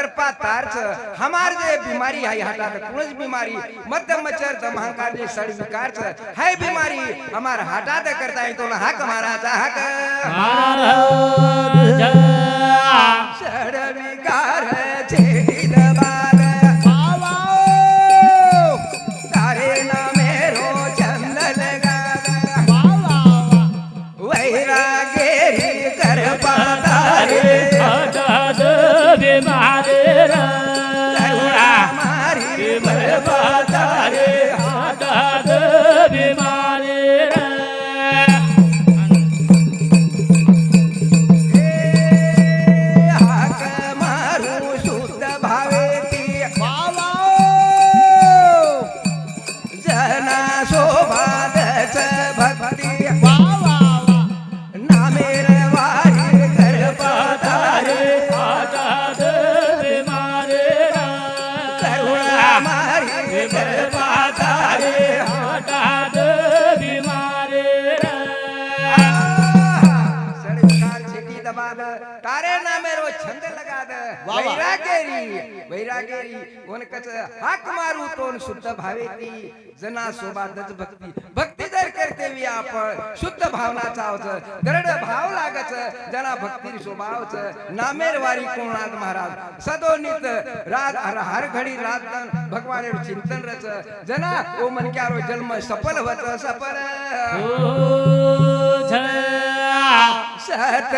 कृपा तारच हमार जे बीमारी आहे हातात कुणच बीमारी मध्यम मच्छर दमहंकार जे सड विकारच है बीमारी हमार हातात करता येतो ना हाक महाराजा हाक। सड विकार छेद तारे नामे रो छंद लगाद। वैरागेरी वैरागेरी कोण कच हाक मारू तोन शुद्ध भावेती। जना सोबादच भक्ती भक्ती जर करते वी आपण। शुद्ध भावनाचा आवच गरड भाव लागच जना भक्ती स्वभावच नामेर वारी कोणात महाराज सदोनित रात हर हर घडी रात भगवान चिंतन रच। जना ओ मन क्यारो जन्म सफल होत सफल सत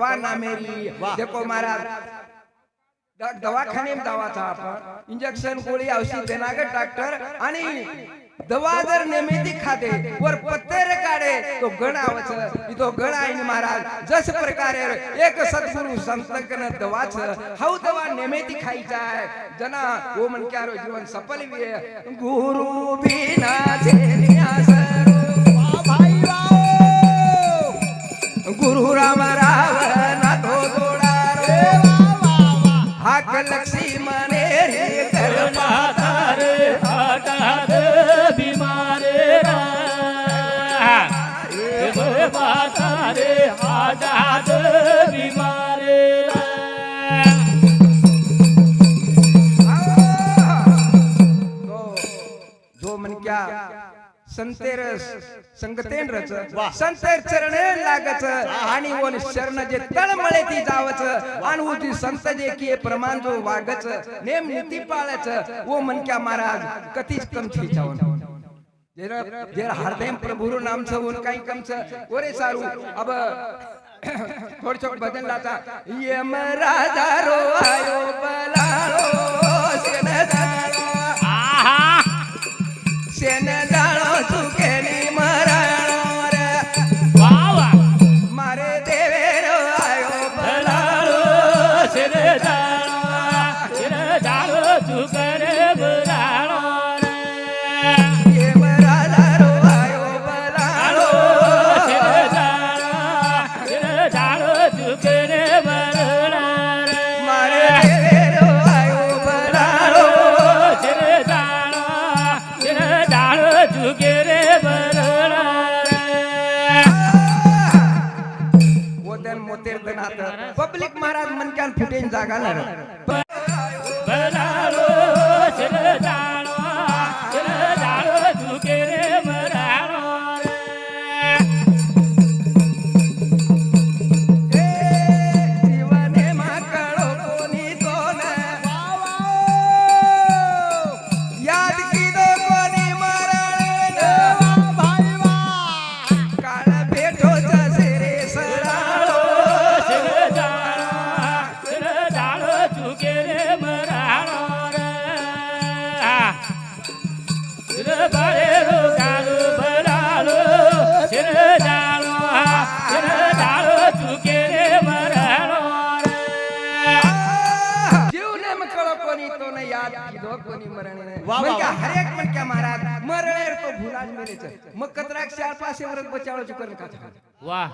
दवा ना मेरी देखो महाराज दवाखाने में दवा था आपण इंजेक्शन गोळी औषध देणार डॉक्टर आणि दवा जर नेमेदी खाते वर पत्तेर काढे तो गण आवच तो गण आहे महाराज जस प्रकारे एक सद्गुरु संतकन दवाच हाऊ दवा नेमेदी खायचा आहे जना वो म्हणक्यारो जीवन सफल गुरु बिना मन क्या? संतेर संगतेन रच संतेर चरणे लागच आणि ओन शरण जे तळमळे ती जावच आणि उजी संत जे की प्रमाण जो वागच नेम नीती पाळच ओ मन क्या महाराज कतीच कम थी जावन जेरा जेरा हृदय प्रभुरु नाम छ उन काही कम छ ओरे सारू अब थोड छोट भजन लाता यम राजा रो आयो बलारो. da galera. मरण मग कत्राक्ष चार व्रत वर्ग बचावाची का वाह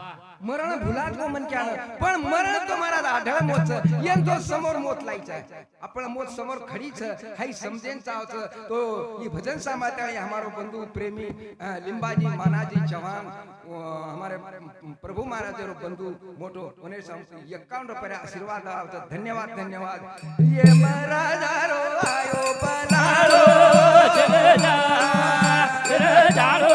मरण भुलात गो मन क्या पण मरण तो तुम्हाला आढळ मोच. येन तो समोर मोत लायचा. आपण मोत समोर खडीच. हाई समजेन चावच. तो ही भजन समाता है हमारो बंधु प्रेमी लिंबाजी मानाजी चव्हाण हमारे प्रभु महाराज रो बंधु मोटो उने सम 51 रुपया आशीर्वाद आवत धन्यवाद धन्यवाद. ये महाराजा रो आयो बनाळो जय जा जय जालो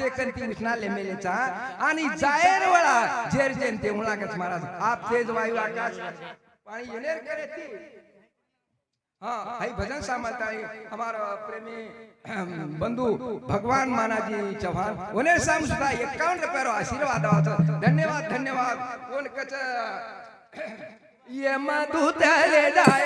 उष्णाले मेलेचा आणि जायर वळा जेर जेन ते मुळाकच महाराज आप तेज वायू आकाश. पाणी येणेर करे ती? हाँ हाई भजन हमारा प्रेमी बंधु भगवान मानाजी चौहान उन्हें साम सुद्धा एकावन्न रुपयारो आशीर्वाद धन्यवाद धन्यवाद। कोण कच ये मधु तले जाय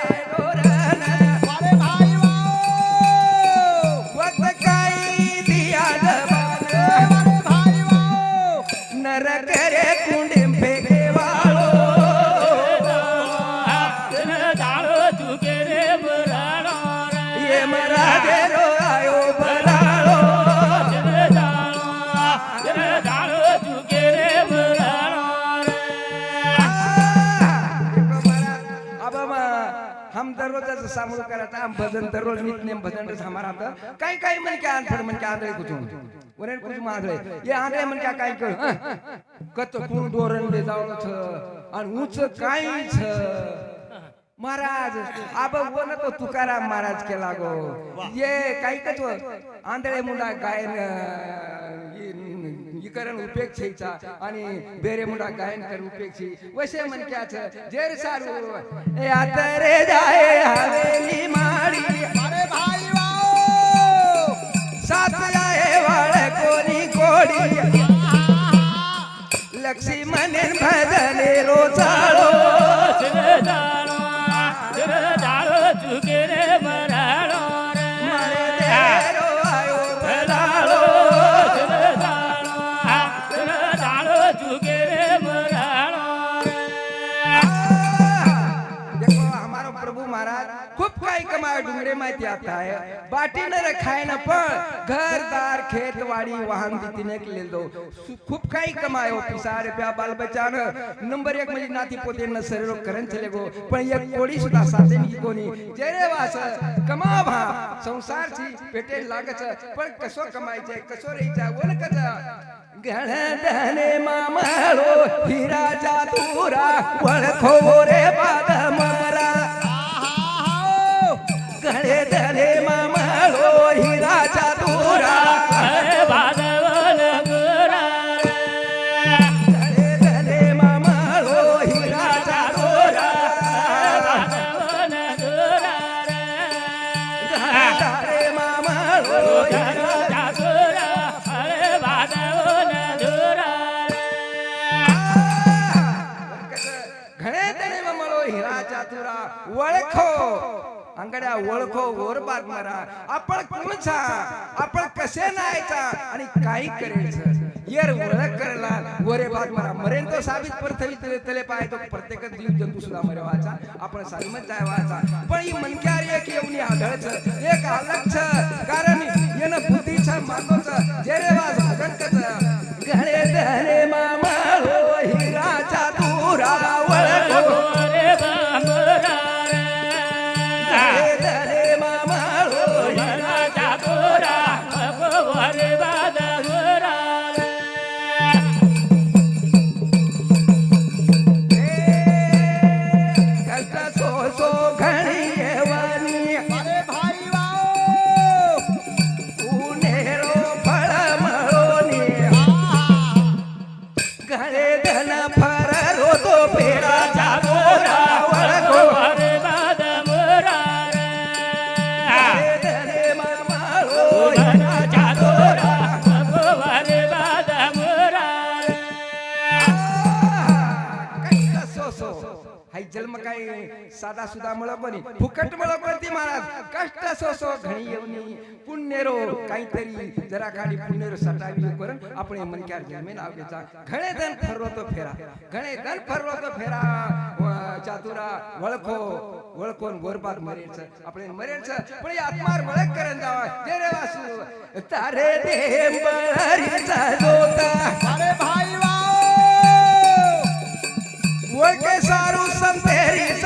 हम दररोज सामोर करता हम भजन दररोज नित्य भजन हमारा था कई कई मन क्या अनफड मन क्या आंधळे कुछ वरेन कुछ मांधळे ये आंधळे मन क्या काय कर कत पूर्ण डोरन ले जाऊ छ आणि ऊंच काही छ। महाराज अब वो न तो तुकाराम महाराज के लागो। ये काही कच आंधळे मुंडा गायन इकरण उपेक्षेचा आणि बेरे मुंडा गायन कर उपेक्षी. वशे मन क्या छ? जेर सारू. रे जाए हवेली माडी. अरे भाई सात वाळ कोणी कोडी. लक्ष्मण भजने रोचाळो खूप काही डुंगरे माहिती आता आहे? बाटी न रखाय ना पण घरदार खेत वाडी वाहन तिने केले दो खूप काही कमाए पिसा रुपया बाल बच्चा नंबर एक म्हणजे नाती पोते न शरीरो करण चले गो. पण एक कोडी सुद्धा साधे की कोणी. जेरे वास कमा भा. संसार ची पेटे लागच. पण कसो कमायचे कसो रेचा वन कच गणधने मामाळो हिराचा तुरा वळखो रे बादमा. तुरा ओळखो अंगड्या ओळखो ओरबाद मरा. आपण कोणचा? आपण कसे नायचा आणि काही करायचं. येर ओळख करला वरे बाग मरा. मरेन तो साबित पृथ्वी तले तले पाय. तो प्रत्येक जीव जंतू सुद्धा मरे वाचा आपण सालमत जाय वाचा पण ही मनक्यार एक येऊन आढळच एक आलक्ष कारण येणं बुद्धीच मानोच जेरे वाज भगतच घडे धरे साधा सुधा मळपणी फुकट मळपती महाराज? कष्ट सो सो घणी येऊनी पुण्यरो काहीतरी. जरा खाली पुण्यरो सटावी करून आपण मनक्यार जन्मे नाव घ्यायचा घणे धन फरवतो फेरा. घणे धन फरवतो फेरा. व- चातुरा वळखो. वळखोन गोरबाद मरेच आपण मरेच पण आत्मार वळख करून जावा. जे रे वासू. तारे दे बळरीचा जोता. अरे भाई वाओ! ओळखे सारू संतेरी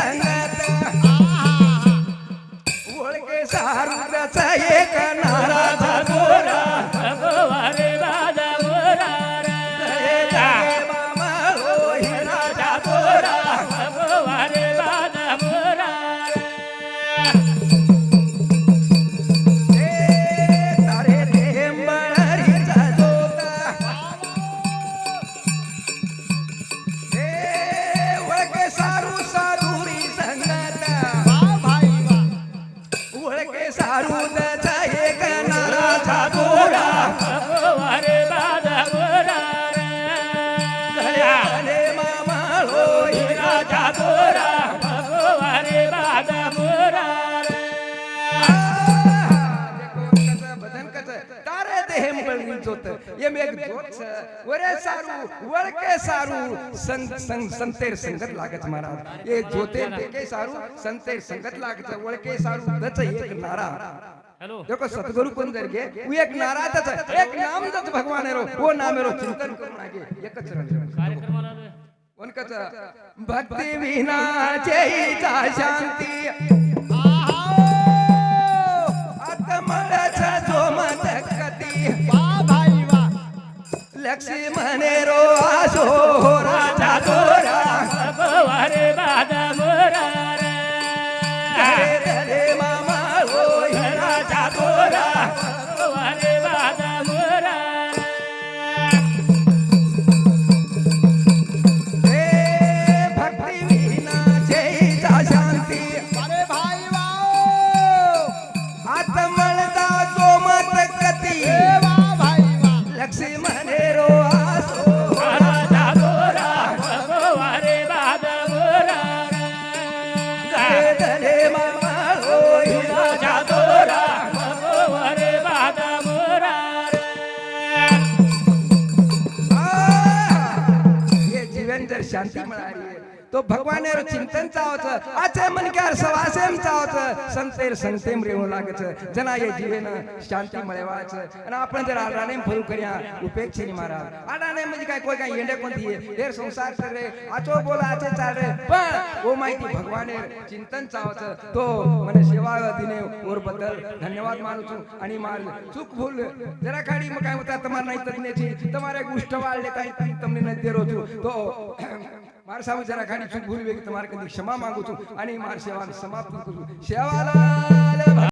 एक जोत वरे सारू संत संत संतेर संगत लागत महाराज ये जोते देखे सारू संतेर संगत लागत वळके सारू दच एक नारा. हॅलो. देखो सतगुरु कोण जर गे वो एक नारा दच एक नाम दच भगवान रो वो नाम रो चिंतन करून आगे एकच रंग. कार्यक्रमाला रे. कोण कच भक्ती विना जयचा शांती. आहा. आत्मळाचा जो मत कती. लक्ष्मी म्हणे रो आसो राजा गोरा. भगवारे बाजा मोरा रे. धरे मामा होय राजा गोरा. भगवारे बाजा मोरा रे. हे भक्ती विना जयचा शांती. अरे भाई वाओ. आत्मळता जो मत कती ए तो भगवान चिंतन चावच आचे मन के सवासेम चावच संतेर संतेम रेव लागच जना ये जीवन शांती मळेवाच आणि आपण जर आडाने फळू करिया उपेक्षेने मारा. आडाने म्हणजे काय कोई काय येंडे कोणती आहे? देर संसार सगळे आचो बोला आचे चाल रे पण ओ माहिती भगवानेर चिंतन चावच तो मने सेवा दिने और बदल धन्यवाद मानू आणि मार चूक भूल जरा खाडी मग काय होता तुम्हाला नाही तज्ञाची तुम्हाला गोष्ट वाढले काही तुम्ही नाही देरो तो મારા સામે જરા ખાડી ચૂક ભૂલી તમારે કદી ક્ષમા માંગુ છું અને મારી સેવાને સમાપ્ત કરું સેવાલા